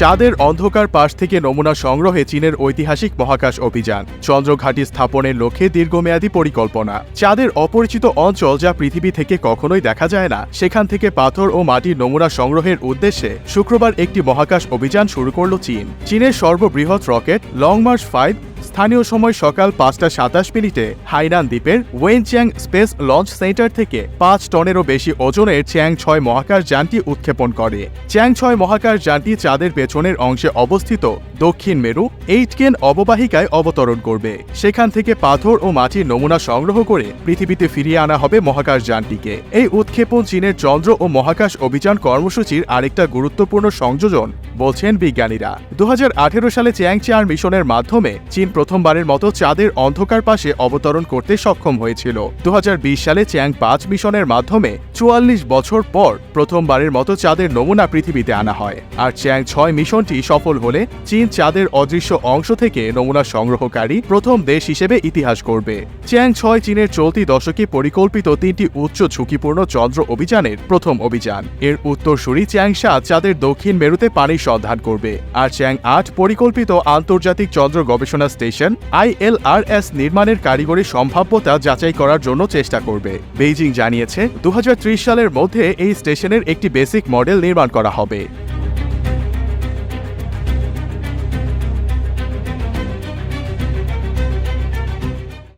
চাঁদের অন্ধকার পাশ থেকে নমুনা সংগ্রহে চীনের ঐতিহাসিক মহাকাশ অভিযান। চন্দ্রঘাটি স্থাপনের লক্ষ্যে দীর্ঘমেয়াদী পরিকল্পনা। চাঁদের অপরিচিত অঞ্চল যা পৃথিবী থেকে কখনোই দেখা যায় না, সেখান থেকে পাথর ও মাটির নমুনা সংগ্রহের উদ্দেশ্যে শুক্রবার একটি মহাকাশ অভিযান শুরু করল চীন। চীনের সর্ববৃহৎ রকেট লং মার্চ ফাইভ স্থানীয় সময় সকাল পাঁচটা সাতাশ মিনিটে হাইনান দ্বীপের ওয়েনচ্যাং স্পেস লঞ্চ সেন্টার থেকে পাঁচ টনেরও বেশি ওজনের চ্যাং ছয় মহাকাশ যানটি উৎক্ষেপণ করে। চ্যাং ছয় মহাকাশ যানটি চাঁদের পেছনের অংশে অবস্থিত দক্ষিণ মেরু এইটকেন অববাহিকায় অবতরণ করবে। সেখান থেকে পাথর ও মাটির নমুনা সংগ্রহ করে পৃথিবীতে ফিরিয়ে আনা হবে মহাকাশ যানটিকে। এই উৎক্ষেপণ চীনের চন্দ্র ও মহাকাশ অভিযান কর্মসূচির আরেকটা গুরুত্বপূর্ণ সংযোজন, বলছেন বিজ্ঞানীরা। দু হাজার আঠেরো সালে চ্যাং চার মিশনের মাধ্যমে চীন প্রথমবারের মতো চাঁদের অন্ধকার পাশে অবতরণ করতে সক্ষম হয়েছিল। দু সালে চ্যাং পাঁচ মিশনের মাধ্যমে চুয়াল্লিশ বছর পর প্রথমবারের মতো চাঁদের নমুনা পৃথিবীতে আনা হয়। আর চ্যাং ছয় মিশনটি সফল হলে চীন চাঁদের অদৃশ্য অংশ থেকে নমুনা সংগ্রহকারী প্রথম দেশ হিসেবে ইতিহাস করবে চ্যাং ছয় চীনের চলতি দশকে পরিকল্পিত তিনটি উচ্চ ঝুঁকিপূর্ণ চন্দ্র অভিযানের প্রথম অভিযান। এর উত্তরসূরি চ্যাং সাত চাঁদের দক্ষিণ মেরুতে পানির সন্ধান করবে। আর চ্যাং আট পরিকল্পিত আন্তর্জাতিক চন্দ্র গবেষণা স্টেশন আইএলআরএস নির্মাণের কারিগরি সম্ভাব্যতা যাচাই করার জন্য চেষ্টা করবে। বেইজিং জানিয়েছে দু হাজার ত্রিশ সালের মধ্যে এই স্টেশনের একটি বেসিক মডেল নির্মাণ করা হবে।